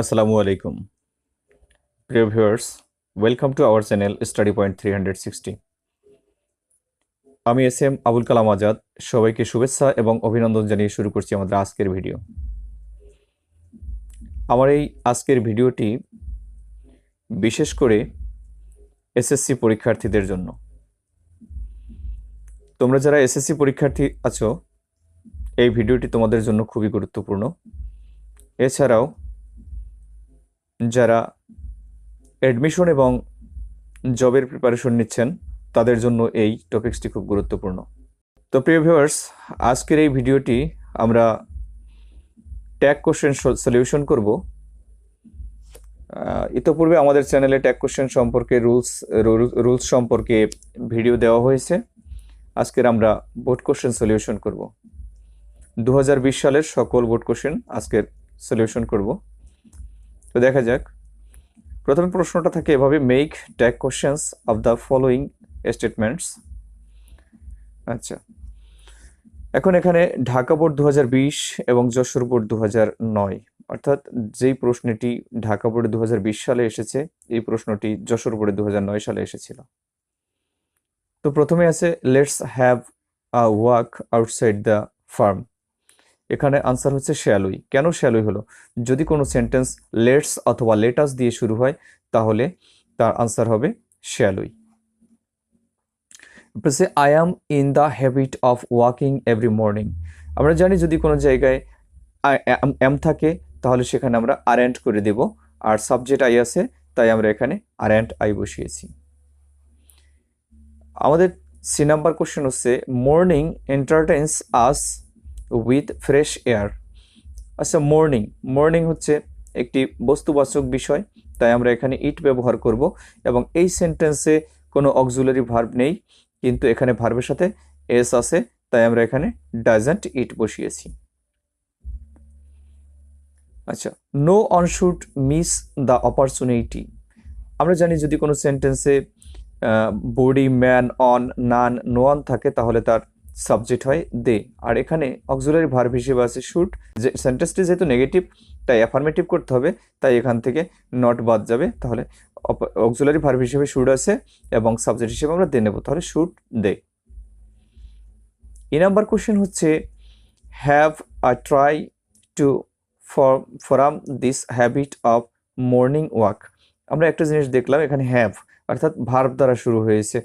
আসসালামু আলাইকুম। প্রিয় viewers welcome to our channel study point three hundred sixty আমি এস এম আবুল কালাম আজাদ। সবাইকে শুভেচ্ছা এবং অভিনন্দন জানিয়ে শুরু করছি আমাদের আজকের ভিডিও। আমার এই আজকের ভিডিওটি বিশেষ করে এসএসসি পরীক্ষার্থীদের জন্য। তোমরা যারা এসএসসি পরীক্ষার্থী আছো, এই ভিডিওটি তোমাদের জন্য খুবই গুরুত্বপূর্ণ। এছাড়াও যারা অ্যাডমিশন এবং জবের প্রিপারেশন নিচ্ছেন, তাদের জন্য এই টপিক্সটি খুব গুরুত্বপূর্ণ। তো প্রিয় ভিউয়ার্স আজকের এই ভিডিওটি আমরা ট্যাগ কোশ্চেন সলিউশন করব। ইতোপূর্বে আমাদের চ্যানেলে ট্যাগ কোশ্চেন সম্পর্কে রুলস রুলস সম্পর্কে ভিডিও দেওয়া হয়েছে। আজকের আমরা বোর্ড কোশ্চেন সলিউশন করব। দু হাজার বিশ সালের সকল বোর্ড কোশ্চেন আজকের সলিউশন করব। তো দেখা যাক। প্রথম প্রশ্নটা থাকে এভাবে make tag questions of the following statements আচ্ছা। এখন এখানে ঢাকা বোর্ড দু হাজার বিশ এবং যশোর বোর্ড দু অর্থাৎ যেই প্রশ্নটি ঢাকা বোর্ডে দু হাজার বিশ সালে এসেছে, এই প্রশ্নটি যশোর বোর্ডে দু হাজার নয় সালে এসেছিল। তো প্রথমে আছে let's have a walk outside the farm এখানে আনসার হচ্ছে শ্যালুই কেন শ্যালুই হলো? যদি কোনো সেন্টেন্স লেটস অথবা লেটাস দিয়ে শুরু হয়, তাহলে তার আনসার হবে shall we say I am in the habit of walking every morning আমরা জানি যদি কোনো জায়গায় এম থাকে, তাহলে সেখানে আমরা আর অ্যান্ড করে দেব। আর সাবজেক্ট আই আছে, তাই আমরা এখানে আর অ্যান্ড আই বসিয়েছি। আমাদের সি নাম্বার কোশ্চেন হচ্ছে morning entertains us with fresh air আচ্ছা মর্নিং মর্নিং হচ্ছে একটি বস্তুবাচক বিষয়, তাই আমরা এখানে ইট ব্যবহার করব এবং এই সেন্টেন্সে কোনো অক্সুলারি ভার্ব নেই, কিন্তু এখানে ভার্বের সাথে এস আছে, তাই আমরা এখানে ডাজেন্ট ইট বসিয়েছি। আচ্ছা no one should miss the opportunity আমরা জানি যদি কোনো সেন্টেন্সে body man one none no one থাকে, তাহলে তার সাবজেক্ট হয় দে আর এখানে অক্সুলারি ভার্ব হিসেবে আছে শুট যে সেন্টেন্সটি যেহেতু নেগেটিভ তাই অ্যাফার্মেটিভ করতে হবে, তাই এখান থেকে নট বাদ যাবে। তাহলে অক্সুলারি ভার্ব হিসেবে শুড আছে এবং সাবজেক্ট হিসেবে আমরা দে নেব। তাহলে should they E number question হচ্ছে have a try to for form this habit of morning walk আমরা একটা জিনিস দেখলাম, এখানে হ্যাভ অর্থাৎ ভার্ব দ্বারা শুরু হয়েছে।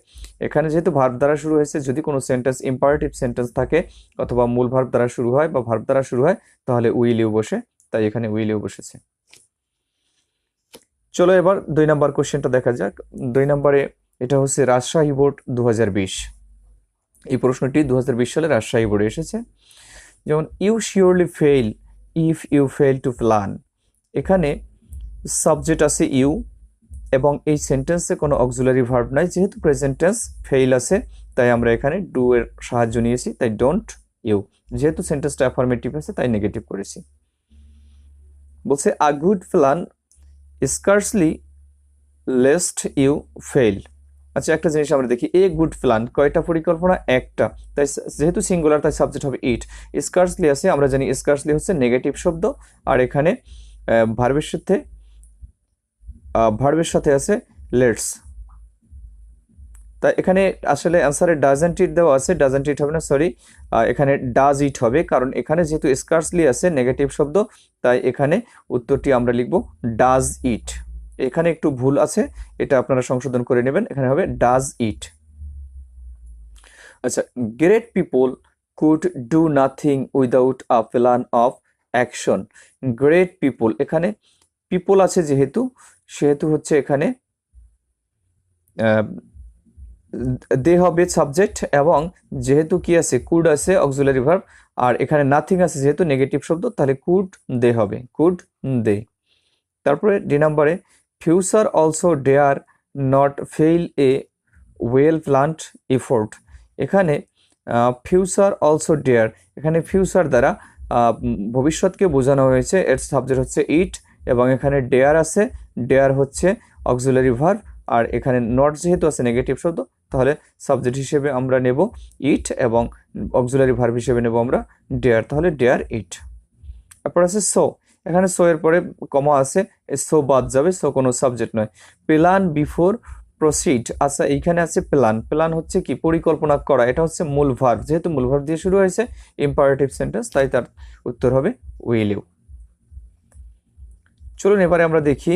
এখানে যেহেতু ভার্ব দ্বারা শুরু হয়েছে, যদি কোনো সেন্টেন্স ইম্পারেটিভ সেন্টেন্স থাকে অথবা মূল ভার্ব দ্বারা শুরু হয় বা ভার্ব দ্বারা শুরু হয়, তাহলে উইলিও বসে, তাই এখানে উইলিও বসেছে। চলো এবার দুই নাম্বার কোশ্চেনটা দেখা যাক। দুই নম্বরে এটা হচ্ছে রাজশাহী বোর্ড দু হাজার বিশ। এই প্রশ্নটি দু হাজার বিশ সালে রাজশাহী বোর্ডে এসেছে। যেমন you surely fail if you fail to plan এখানে সাবজেক্ট আছে ইউ এবং এই সেন্টেন্সে কোনো অক্সুলারি ভার্ব নাই, যেহেতু প্রেজেন্ট টেন্স ফেইল আছে, তাই আমরা এখানে ডু এর সাহায্য নিয়েছি, তাই ডোন্ট ইউ যেহেতু সেন্টেন্সটা অ্যাফার্মেটিভ আছে, তাই নেগেটিভ করেছি। বলছে a good plan scarcely least you fail আচ্ছা একটা জিনিস আমরা দেখি এ গুড প্ল্যান কয়টা পরিকল্পনা? একটা। তাই যেহেতু সিঙ্গুলার তাই সাবজেক্ট হবে ইট স্কার্সলি আছে, আমরা জানি স্কার্সলি হচ্ছে নেগেটিভ শব্দ, আর এখানে ভার্বের সাথে ভার্বের সাথে আছে লেটস তা এখানে আসলে অ্যান্সারে ডাজেন্ট ইট দেওয়া আছে ডাজেন্ট ইট হবে না সরি এখানে ডাজ ইট হবে, কারণ এখানে যেহেতু স্কার্সলি আছে নেগেটিভ শব্দ, তাই এখানে উত্তরটি আমরা লিখব ডাজ ইট এখানে একটু ভুল আছে, এটা আপনারা সংশোধন করে নেবেন, এখানে হবে ডাজ ইট আচ্ছা great people could do nothing without a plan of action great people এখানে পিপল আছে যেহেতু, সেহেতু হচ্ছে এখানে দে হবে সাবজেক্ট এবং যেহেতু কি আছে কুড আছে অক্সুলারি ভার্ব আর এখানে নাথিং আছে যেহেতু নেগেটিভ শব্দ, তাহলে কুড দে হবে কুড দে তারপরে ডি নাম্বারে future also dare not fail a well planned effort এখানে ফিউচার অলসো ডেয়ার এখানে ফিউচার দ্বারা ভবিষ্যৎকে বোঝানো হয়েছে, এর সাবজেক্ট হচ্ছে ইট এবং এখানে ডেয়ার আছে। ডেয়ার হচ্ছে অক্সুলারি ভার্ব আর এখানে নট যেহেতু আছে নেগেটিভ শব্দ, তাহলে সাবজেক্ট হিসেবে আমরা নেব ইট এবং অক্সুলারি ভার্ব হিসেবে নেব আমরা ডেয়ার তাহলে ডেয়ার ইট তারপর আছে সো এখানে সো এর পরে কমা আছে সো বাদ যাবে সো কোনো সাবজেক্ট নয়। প্ল্যান বিফোর প্রসিড আচ্ছা এইখানে আছে প্ল্যান প্ল্যান হচ্ছে কি? পরিকল্পনা করা। এটা হচ্ছে মূল ভার্ব যেহেতু মূল ভার্ব দিয়ে শুরু হয়েছে ইম্পারেটিভ সেন্টেন্স তাই তার উত্তর হবে উইল ইউ চলুন এবারে আমরা দেখি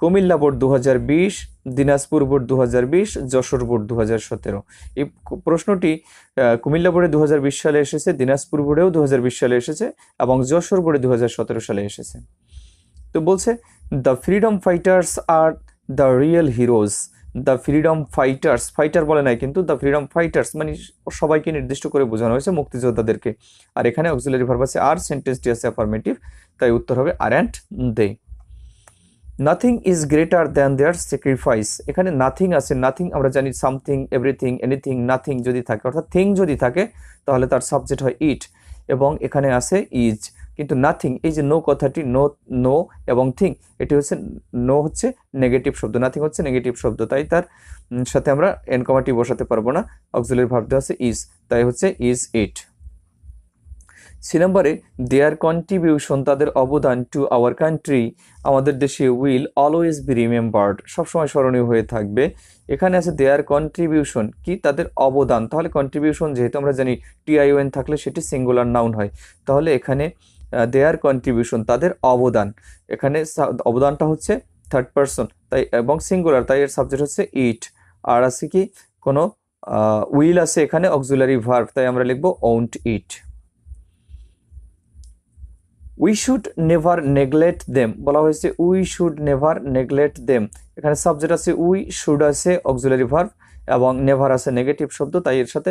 কুমিল্লা বোর্ড দু হাজার বিশ, দিনাজপুর বোর্ড দু হাজার বিশ, যশোর বোর্ড দু হাজার সতেরো। এই প্রশ্নটি কুমিল্লা বোর্ডে দু হাজার বিশ সালে এসেছে, দিনাজপুর বোর্ডেও দু হাজার বিশ সালে এসেছে এবং যশোর বোর্ডে দু হাজার সতেরো সালে এসেছে। তো বলছে the freedom fighters are the real heroes the freedom fighters fighter বলে নাই কিন্তু দ্য ফ্রিডম ফাইটার্স মানে সবাইকে নির্দিষ্ট করে বোঝানো হয়েছে মুক্তিযোদ্ধাদেরকে। আর এখানে অক্সিলারি আছে আর সেন্টেন্সটি আছে অ্যাফার্মেটিভ তাই উত্তর হবে aren't they nothing is greater than their sacrifice এখানে নাথিং আছে নাথিং আমরা জানি সামথিং এভরিথিং এনিথিং নাথিং যদি থাকে, অর্থাৎ থিং যদি থাকে, তাহলে তার সাবজেক্ট হয় ইট এবং এখানে আছে ইজ কিন্তু নাথিং এই যে নো কথাটি নো নো এবং থিং এটি হচ্ছে নো হচ্ছে নেগেটিভ শব্দ নাথিং হচ্ছে নেগেটিভ শব্দ। তাই তার সাথে আমরা এনকমাটি বসাতে পারব না। অক্সিলারি ভাব দেওয়া আছে ইজ তাই হচ্ছে ইজ ইট সি নম্বরে দেয়ার কন্ট্রিবিউশন তাদের অবদান টু আওয়ার কান্ট্রি আমাদের দেশে উইল অলওয়েজ বি রিমেম্বার্ড সবসময় স্মরণীয় হয়ে থাকবে। এখানে আছে দেয়ার কন্ট্রিবিউশন কি? তাদের অবদান। তাহলে কন্ট্রিবিউশন যেহেতু আমরা জানি টিআইওএন থাকলে সেটি সিঙ্গুলার নাউন হয়। তাহলে এখানে দেয়ার কন্ট্রিবিউশন তাদের অবদান। এখানে অবদানটা হচ্ছে থার্ড পারসন তাই, এবং সিঙ্গুলার তাই এর সাবজেক্ট হচ্ছে ইট আর আছে কি? কোনো উইল আছে এখানে অক্সিলারি ভার্ভ তাই আমরা লিখব won't it we should never neglect them বলা হয়েছে we should never neglect them এখানে সাবজেক্ট আছে উই শুড আছে অক্সুলারি ভার্ভ এবং নেভার আছে নেগেটিভ শব্দ, তাই এর সাথে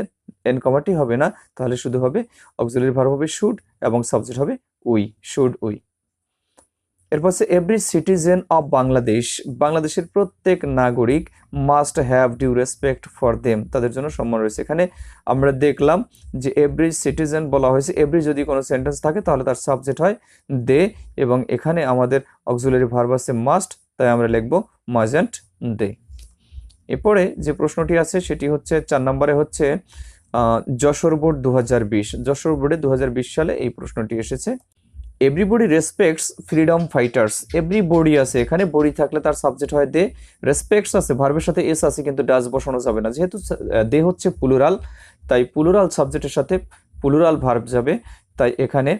এনকমাটি হবে না। তাহলে শুধু হবে অক্সুলারি ভার্ভ হবে শুড এবং সাবজেক্ট হবে উই শুড উই এরপর হচ্ছে এভরি সিটিজেন অফ বাংলাদেশ বাংলাদেশের প্রত্যেক নাগরিক must have due respect for them তাদের জন্য সম্মান রয়েছে। এখানে আমরা দেখলাম যে এভরি সিটিজেন বলা হয়েছে। এভরি যদি কোনো সেন্টেন্স থাকে, তাহলে তার সাবজেক্ট হয় দে এবং এখানে আমাদের অক্সিলারি ভার্ব আছে মাস্ট তাই আমরা লিখব মাজেন্ট দে এরপরে যে প্রশ্নটি আছে, সেটি হচ্ছে চার নম্বরে হচ্ছে যশোর বোর্ড দু হাজার বিশ। যশোর বোর্ডে দু হাজার বিশ সালে এই প্রশ্নটি এসেছে। Everybody respects freedom fighters everybody আছে। এখানে বডি থাকলে তার সাবজেক্ট হয় দে। রেসপেক্টস আছে। ভার্বের সাথে এস আছে, কিন্তু ডাজ বসানো যাবে না। যেহেতু দে হচ্ছে প্লুরাল তাই প্লুরাল সাবজেক্টের সাথে প্লুরাল ভার্ব যাবে। তাই এখানে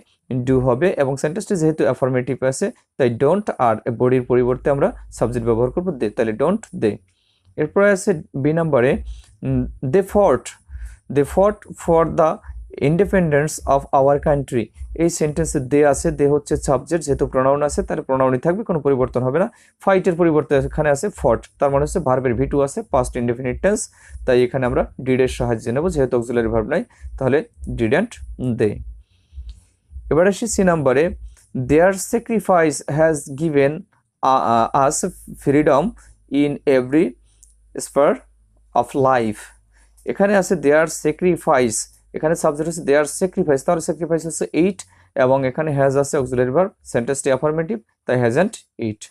ডু হবে এবং সেন্টেন্সটি যেহেতু অ্যাফার্মেটিভ আছে, তাই ডোন্ট আর বডির পরিবর্তে আমরা সাবজেক্ট ব্যবহার করব দে। তাহলে ডোন্ট দে। এরপরে আছে বি নাম্বারে they fought they fought for the independence of our country এই সেন্টেন্সে দে আছে, দে হচ্ছে সাবজেক্ট যেহেতু প্রোনাউন আছে তার প্রোনাউনই থাকবে, কোনো পরিবর্তন হবে না। ফাইটের পরিবর্তে এখানে আছে ফর্ট তার মানে হচ্ছে ভার্বের ভি টু আছে পাস্ট ইনডেফিনিট টেন্স তাই এখানে আমরা ডিডের সাহায্যে নেব, যেহেতু অক্সিলারি ভার্ব নাই, তাহলে ডিডেন্ট দে। এবার আসি সি নাম্বারে their sacrifice has given us freedom in every sphere of life এখানে আছে দেয়ার স্যাক্রিফাইস এখানে সাবজেক্ট হচ্ছে দেয়ার স্যাক্রিফাইস তাহলে স্যাক্রিফাইস হচ্ছে এইট এবং এখানে হ্যাজ আছে অক্সিলারি ভার্ব সেন্টেন্সটি অ্যাফার্মেটিভ তাই হ্যাজেন্ট এইট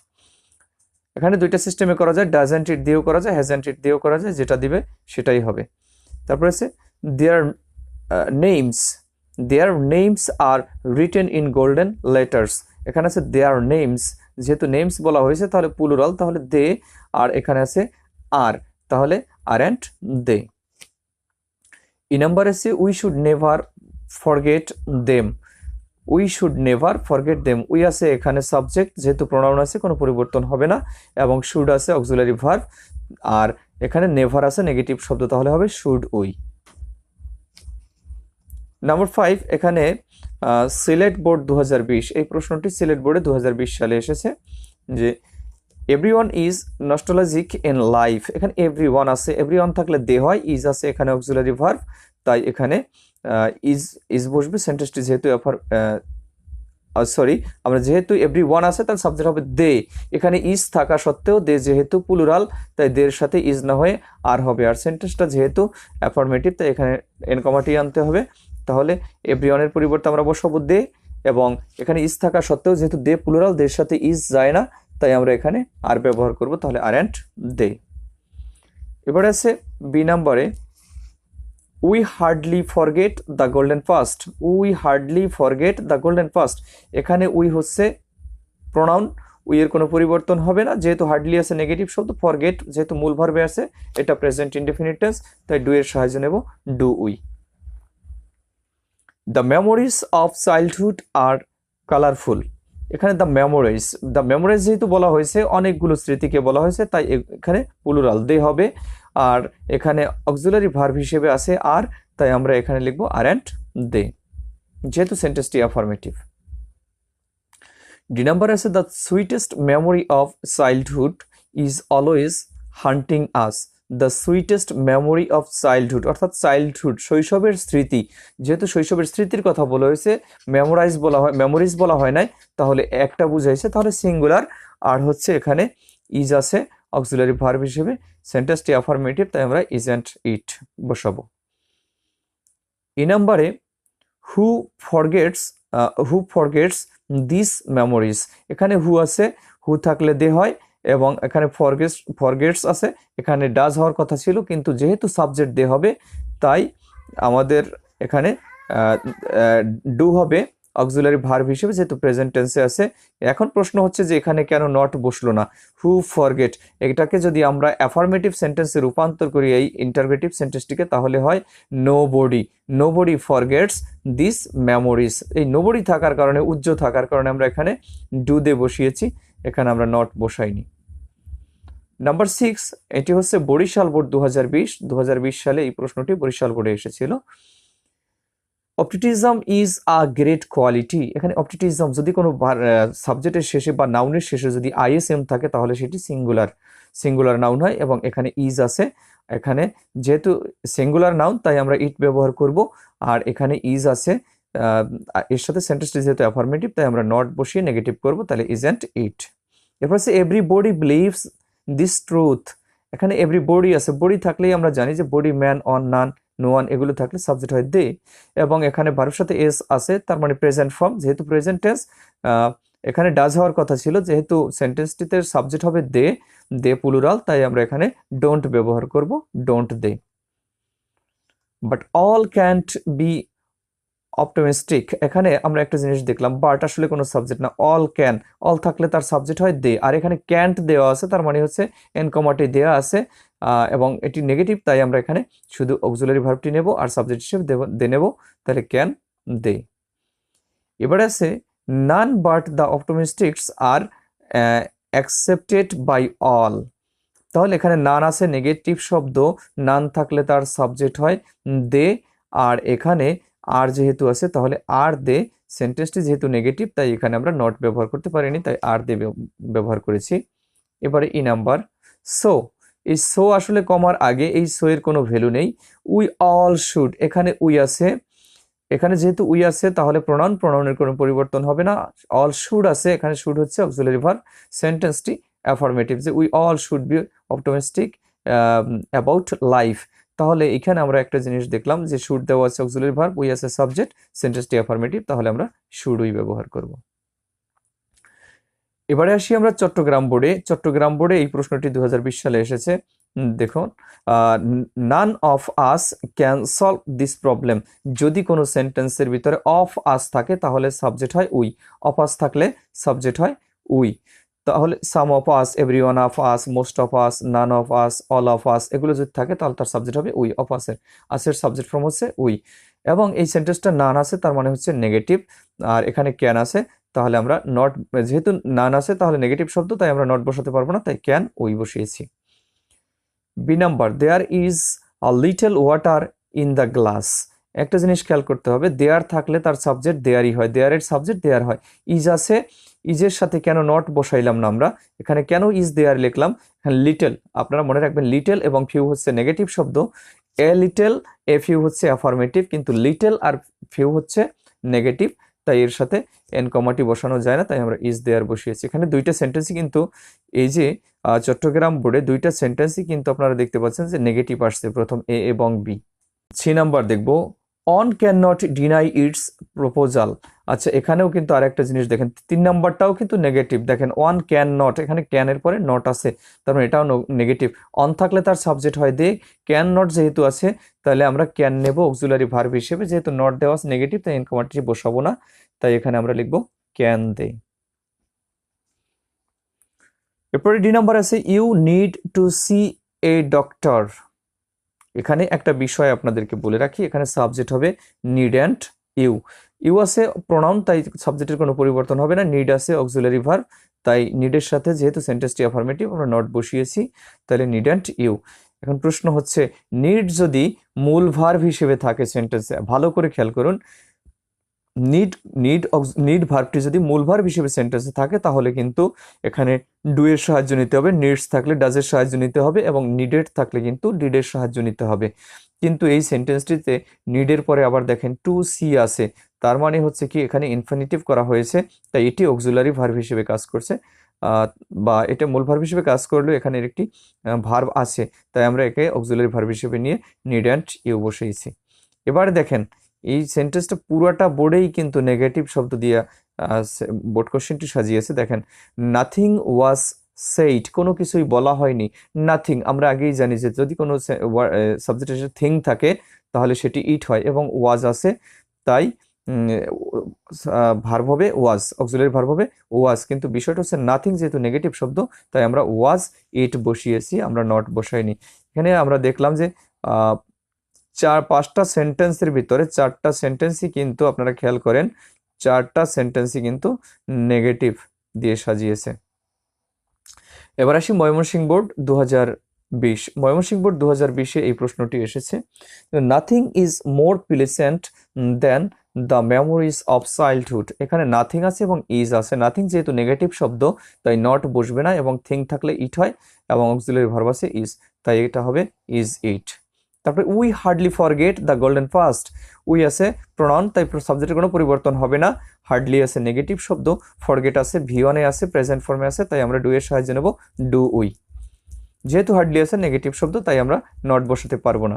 এখানে দুইটা সিস্টেমে করা যায় ডাজেন্ট ইট দিয়েও করা যায় হ্যাজেন্ট ইট দিয়েও করা যায়, যেটা দিবে সেটাই হবে। তারপরে আছে their names their names are written in golden letters এখানে আছে দেয়ার নেমস যেহেতু নেমস বলা হয়েছে তাহলে পুলুরাল তাহলে দে আর এখানে আছে আর তাহলে আর অ্যান্ড দে ই নাম্বার আছে we should never forget them we should never forget them we আছে এখানে সাবজেক্ট যেহেতু প্রোনাউন আছে, কোনো পরিবর্তন হবে না। এবং শুড আছে অক্সিলারি ভার্ব আর এখানে নেভার আছে নেগেটিভ শব্দ, তাহলে হবে শুড উই নাম্বার ফাইভ এখানে সিলেট বোর্ড দু হাজার বিশ। এই প্রশ্নটি সিলেট বোর্ডে দু হাজার বিশ সালে এসেছে। যে everyone is nostalgic in life এখানে এভরি ওয়ান আছে। এভরি ওয়ান থাকলে দে হয় ইজ আছে, এখানে অক্সিলারি ভার্ব তাই এখানে ইজ ইজ বসবে। সেন্টেন্সটি যেহেতু সরি আমরা যেহেতু এভরি ওয়ান আছে তার সাবজেক্ট হবে দে এখানে ইজ থাকা সত্ত্বেও দে যেহেতু প্লুরাল তাই দের সাথে ইজ না হয়ে আর হবে। আর সেন্টেন্সটা যেহেতু অ্যাফার্মেটিভ তাই এখানে এনকমাটি আনতে হবে। তাহলে এভরিওয়ানের পরিবর্তে আমরা বসাবো দে এবং এখানে ইজ থাকা সত্ত্বেও যেহেতু দে প্লুরাল দের সাথে ইজ যায় না তাই আমরা এখানে আর ব্যবহার করব, তাহলে আর অ্যান্ড দে এবারে আছে বি নাম্বারে we hardly forget the golden past we hardly forget the golden past এখানে উই হচ্ছে প্রোনাউন উই এর কোনো পরিবর্তন হবে না। যেহেতু হার্ডলি আছে নেগেটিভ শব্দ ফরগেট যেহেতু মূল ভার্বে আছে, এটা প্রেজেন্ট ইনডেফিনিট টেন্স তাই ডু এর সাহায্য নেব do we the memories of childhood are colourful এখানে দ্য মেমোরাইজ দ্য মেমোরাইজ যেহেতু বলা হয়েছে, অনেকগুলো স্মৃতিকে বলা হয়েছে, তাই এখানে পুলুরাল দে হবে। আর এখানে অক্সিলারি ভার্ভ হিসেবে আছে আর, তাই আমরা এখানে লিখব আর অ্যান্ড দে যেহেতু সেন্টেন্সটি অ্যাফার্মেটিভ ডি নাম্বার আছে the sweetest memory of childhood is always haunting us the sweetest memory of childhood অর্থাৎ চাইল্ডহুড শৈশবের স্মৃতি। যেহেতু শৈশবের স্মৃতির কথা বলা হয়েছে মেমোরাইজ বলা হয় মেমোরিজ বলা হয় নাই, তাহলে একটা বুঝাইছে, তাহলে সিঙ্গুলার আর হচ্ছে এখানে ইজ আছে অক্সিলারি ভার্ব হিসেবে সেন্টেন্সটি অ্যাফার্মেটিভ তাই আমরা ইজ অ্যান্ড ইট বসাবো। এই নাম্বারে who forgets who forgets this memories এখানে হু আছে হু থাকলে দে হয় এবং এখানে ফরগেটস ফরগেটস আছে। এখানে ডাজ হওয়ার কথা ছিল, কিন্তু যেহেতু সাবজেক্ট দে হবে, তাই আমাদের এখানে ডু হবে অক্সিলারি ভার্ব হিসেবে, যেহেতু প্রেজেন্ট টেন্সে আছে। এখন প্রশ্ন হচ্ছে যে এখানে কেন নট বসল না? হু ফরগেট এটাকে যদি আমরা অ্যাফার্মেটিভ সেন্টেন্সে রূপান্তর করি, এই ইন্টারগ্রেটিভ সেন্টেন্সটিকে তাহলে হয় nobody nobody forgets this memories এই নো বডি থাকার কারণে উজ্জ্ব থাকার কারণে আমরা এখানে ডু দে বসিয়েছি। এখানে আমরা নট বসাইনি। নাম্বার সিক্স এটি হচ্ছে বরিশাল বোর্ড দু হাজার বিশ বিশ সালে এই প্রশ্নটি বরিশাল বোর্ডে এসেছিল। Optimism is a great quality এখানে অপটিটিজম যদি কোনো সাবজেক্টের শেষে বা নাউনের শেষে যদি আইএসএম থাকে, তাহলে সেটি সিঙ্গুলার সিঙ্গুলার নাউন হয় এবং এখানে ইজ আছে। এখানে যেহেতু সিঙ্গুলার নাউন তাই আমরা ইট ব্যবহার করব। আর এখানে ইজ আছে। এর সাথে সেন্টেন্সটি যেহেতু অ্যাফার্মেটিভ তাই আমরা নট বসিয়ে নেগেটিভ করব, তাহলে ইজ অ্যান্ড ইট এরপর হচ্ছে everybody believes this truth এখানে এভরি বডি আছে। বডি থাকলেই আমরা জানি যে body man one none no one এগুলো থাকলে সাবজেক্ট হয় দে এবং এখানে ভার্বের সাথে এস আছে, তার মানে প্রেজেন্ট ফর্ম যেহেতু প্রেজেন্ট টেন্স এখানে ডাজ হওয়ার কথা ছিল, যেহেতু সেন্টেন্সটিতে সাবজেক্ট হবে দে দে পুলুরাল তাই আমরা এখানে ডোন্ট ব্যবহার করব don't they but all can't be optimistic এখানে আমরা একটা জিনিস দেখলাম বাট আসলে কোনো সাবজেক্ট না। অল ক্যান অল থাকলে তার সাবজেক্ট হয় দে আর এখানে ক্যান্ট দেওয়া আছে, তার মানে হচ্ছে এনকমাটি দেওয়া আছে এবং এটি নেগেটিভ তাই আমরা এখানে শুধু অক্সুলারি ভার্বটি নেব আর সাবজেক্ট হিসেবে দে নেব, তাহলে ক্যান দে এবার আছে none but the optimists are accepted by all তাহলে এখানে নান আছে নেগেটিভ শব্দ নান থাকলে তার সাবজেক্ট হয় দে আর এখানে আর যেহেতু আছে, তাহলে আর দে সেন্টেন্সটি যেহেতু নেগেটিভ তাই এখানে আমরা নট ব্যবহার করতে পারিনি, তাই আর দে ব্যবহার করেছি। এবারে ই নাম্বার সো এই সো আসলে কমার আগে এই সো এর কোনো ভ্যালু নেই। উই অল শুড এখানে উই আছে। এখানে যেহেতু উই আছে, তাহলে প্রণাউন প্রণাউনের কোনো পরিবর্তন হবে না। অল শুড আছে, এখানে শুড হচ্ছে অক্সিলারি ভার্ব সেন্টেন্সটি অ্যাফার্মেটিভ যে we all should be optimistic about life তাহলে এখানে আমরা একটা জিনিস দেখলাম যে শুড দেওয়া আছে অক্সিলারি ভার্ব উই আছে সাবজেক্ট সেন্টেন্সটি অ্যাফার্মেটিভ তাহলে আমরা শুড উই ব্যবহার করব। এবারে আসি আমরা চট্টগ্রাম বোর্ডে। চট্টগ্রাম বোর্ডে এই প্রশ্নটি দু হাজার বিশ সালে এসেছে। দেখুন none of us can solve this problem যদি কোনো সেন্টেন্সের ভিতরে অফ আস থাকে, তাহলে সাবজেক্ট হয় উই। অফ আস থাকলে সাবজেক্ট হয় উই। তাহলে some of us every one of us most of us none of us all of us এগুলো যদি থাকে তাহলে তার সাবজেক্ট হবে উই অফ আসের আসের সাবজেক্ট ফর্ম হচ্ছে উই এবং এই সেন্টেন্সটা নান আছে, তার মানে হচ্ছে নেগেটিভ আর এখানে ক্যান আছে, তাহলে আমরা নট যেহেতু নান আছে, তাহলে নেগেটিভ শব্দ, তাই আমরা নট বসাতে পারব না, তাই ক্যান উই বসিয়েছি। B number there is a little water in the glass একটা জিনিস খেয়াল করতে হবে দেয়ার থাকলে তার সাবজেক্ট দেয়ারই হয়, দেয়ারের সাবজেক্ট দেয়ার হয়। ইজ আছে ইজের সাথে কেন নট বসাইলাম না আমরা? এখানে কেন ইজ দেয়ার লিখলাম? লিটল আপনারা মনে রাখবেন লিটল এবং ফিউ হচ্ছে নেগেটিভ শব্দ। এ লিটল এ ফিউ হচ্ছে অ্যাফার্মেটিভ কিন্তু লিটল আর ফিউ হচ্ছে নেগেটিভ তাই এর সাথে এন কমাটি বসানো যায় না, তাই আমরা ইজ দেয়ার বসিয়েছি। এখানে দুইটা সেন্টেন্সই কিন্তু এই যে চট্টগ্রাম বোর্ডে দুইটা সেন্টেন্সই কিন্তু আপনারা দেখতে পাচ্ছেন যে নেগেটিভ আসছে প্রথম এ এবং বি সি নাম্বার দেখব one cannot deny its proposal আচ্ছা এখানেও কিন্তু আরেকটা জিনিস দেখেন, তিন নাম্বারটাও কিন্তু নেগেটিভ দেখেন ওয়ান ক্যান নট এখানে ক্যানের পরে নট আছে, তার মানে এটাও নেগেটিভ অন থাকলে তার সাবজেক্ট হয় দে ক্যান নট যেহেতু আছে, তাহলে আমরা ক্যান নেব অক্সুলারি ভার্ব হিসেবে। যেহেতু নট দেওয়া আছে নেগেটিভ তাই ইনকমারটি বসাবো না, তাই এখানে আমরা লিখব ক্যান দে। এরপরে ডি নাম্বার আছে you need to see a doctor এখানে একটা বিষয় আপনাদেরকে বলে রাখি, এখানে সাবজেক্ট হবে নিড অ্যান্ড ইউ ইউ আছে প্রোনাউন তাই সাবজেক্টের কোনো পরিবর্তন হবে না। নিড আছে অক্সুলারি ভার তাই নিডের সাথে যেহেতু সেন্টেন্সটি অ্যাফার্মেটিভ আমরা নট বসিয়েছি, তাহলে নিড অ্যান্ড ইউ এখন প্রশ্ন হচ্ছে নিড যদি মূল ভার্ভ হিসেবে থাকে সেন্টেন্সে ভালো করে খেয়াল করুন। নিড নিড নিড ভার্বটি যদি মূল ভার্ব হিসেবে সেন্টেন্সে থাকে, তাহলে কিন্তু এখানে ডু এর সাহায্য নিতে হবে নিডস থাকলে ডাজের সাহায্য নিতে হবে এবং নিডেড থাকলে কিন্তু ডিডের সাহায্য নিতে হবে। কিন্তু এই সেন্টেন্সটিতে নিডের পরে আবার দেখেন টু সি আছে, তার মানে হচ্ছে কি এখানে ইনফিনিটিভ করা হয়েছে, তাই এটি অক্সুলারি ভার্ব হিসেবে কাজ করছে বা এটা মূল ভার্ব হিসেবে কাজ করলেও এখানে একটি ভার্ব আছে, তাই আমরা একে অক্সুলারি ভার্ব হিসেবে নিয়ে নিড অ্যান্ড ইউ বসেইছি এবার দেখেন এই সেন্টেন্সটা পুরোটা বোর্ডেই কিন্তু নেগেটিভ শব্দ দিয়ে বোর্ড কোশ্চেনটি সাজিয়েছে। দেখেন নাথিং ওয়াজ সেইড কোনো কিছুই বলা হয়নি। নাথিং আমরা আগেই জানি যে যদি কোনো সাবজেক্টের থিং থাকে, তাহলে সেটি ইট হয় এবং ওয়াজ আছে। তাই ভার্ব হবে ওয়াজ অক্সিলারি ভার্ব হবে ওয়াজ কিন্তু বিষয়টা হচ্ছে নাথিং যেহেতু নেগেটিভ শব্দ, তাই আমরা ওয়াজ ইট বসিয়েছি, আমরা নট বসাইনি। এখানে আমরা দেখলাম যে চার পাঁচটা সেন্টেন্সের ভিতরে চারটা সেন্টেন্সই কিন্তু আপনারা খেয়াল করেন, চারটা সেন্টেন্সই কিন্তু নেগেটিভ দিয়ে সাজিয়েছে। এবার আসি ময়মনসিংহ বোর্ড দু বিশ। ময়মনসিংহ বোর্ড দু বিশে এই প্রশ্নটি এসেছে nothing is more pleasant than the memories of childhood এখানে নাথিং আছে এবং ইজ আছে। নাথিং যেহেতু নেগেটিভ শব্দ, তাই নট বসবে না এবং থিং থাকলে ইট হয় এবং অক্সিলারি ভার্ব ইজ তাই এটা হবে ইজ ইট তারপরে we hardly forget the golden past we আছে প্রোনাউন তাই সাবজেক্টের কোনো পরিবর্তন হবে না। হার্ডলি আছে নেগেটিভ শব্দ ফরগেট আছে ভি ওয়ানে আছে প্রেজেন্ট ফর্মে আছে তাই আমরা ডু এর সাহায্যে নেব ডু উই যেহেতু হার্ডলি আছে নেগেটিভ শব্দ, তাই আমরা নট বসাতে পারব না।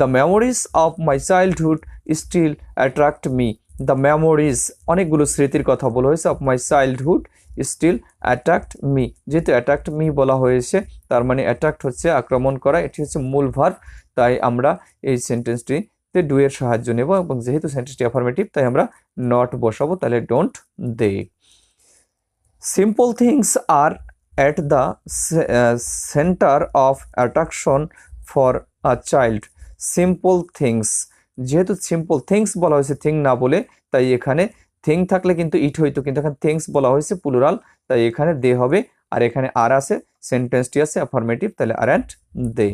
The memories of my childhood still attract me the memories অনেকগুলো স্মৃতির কথা বলা হয়েছে of my childhood still attract me যেহেতু অ্যাট্রাক্ট মি বলা হয়েছে তার মানে অ্যাট্রাক্ট হচ্ছে আক্রমণ করা এটি হচ্ছে মূল ভার্ব তাই আমরা এই সেন্টেন্সটিতে ডু এর সাহায্য নেব এবং যেহেতু সেন্টেন্সটি অ্যাফার্মেটিভ তাই আমরা নট বসাবো তাহলে don't they. Simple things are at the uh, center of attraction for a child. Simple যেহেতু সিম্পল থিংস বলা হয়েছে থিং না বলে তাই এখানে থিং থাকলে কিন্তু ইট হইতো। কিন্তু এখানে থিংস বলা হয়েছে প্লুরাল তাই এখানে দে হবে আর এখানে আর আছে সেন্টেন্সটি আছে অ্যাফার্মেটিভ তাহলে আর অ্যান্ড দে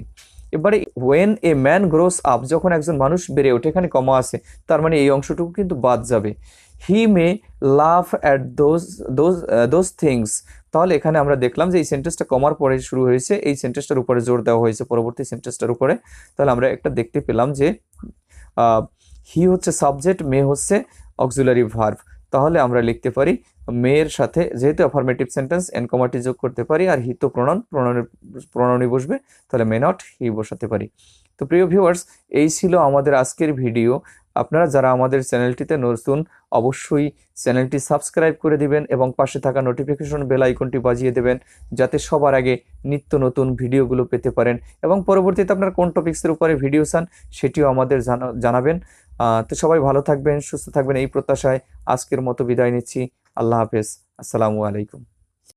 এবারে when a man grows up যখন একজন মানুষ বেড়ে ওঠে, এখানে কমা আছে, তার মানে এই অংশটুকু কিন্তু বাদ যাবে। He may love at those those those things তাহলে এখানে আমরা দেখলাম যে এই সেন্টেন্সটা কমার পরে শুরু হয়েছে, এই সেন্টেন্সটার উপরে জোর দেওয়া হয়েছে, পরবর্তী সেন্টেন্সটার উপরে। তাহলে আমরা একটা দেখতে পেলাম যে হি হচ্ছে সাবজেক্ট মে হচ্ছে অক্সিলারি ভার্ভ তাহলে আমরা লিখতে পারি মেয়ের সাথে যেহেতু অ্যাফার্মেটিভ সেন্টেন্স এনকমাটি যোগ করতে পারি, আর হি তো প্রণন প্রণনই বসবে, তাহলে মে নট হি বসাতে পারি। তো প্রিয় ভিউয়ার্স এই ছিল আমাদের আজকের ভিডিও আপনারা যারা আমাদের চ্যানেলটিতে নতুন, অবশ্যই চ্যানেলটি সাবস্ক্রাইব করে দিবেন এবং পাশে থাকা নোটিফিকেশন বেল আইকনটি বাজিয়ে দেবেন, যাতে সবার আগে নিত্য নতুন ভিডিওগুলো পেতে পারেন। এবং পরবর্তীতে আপনার কোন টপিক্সের উপরে ভিডিও চান, সেটিও আমাদের জানা- জানাবেন। তো সবাই ভালো থাকবেন, সুস্থ থাকবেন, এই প্রত্যাশায় আজকের মতো বিদায় নিচ্ছি। আল্লাহ হাফেজ। আসসালামু আলাইকুম।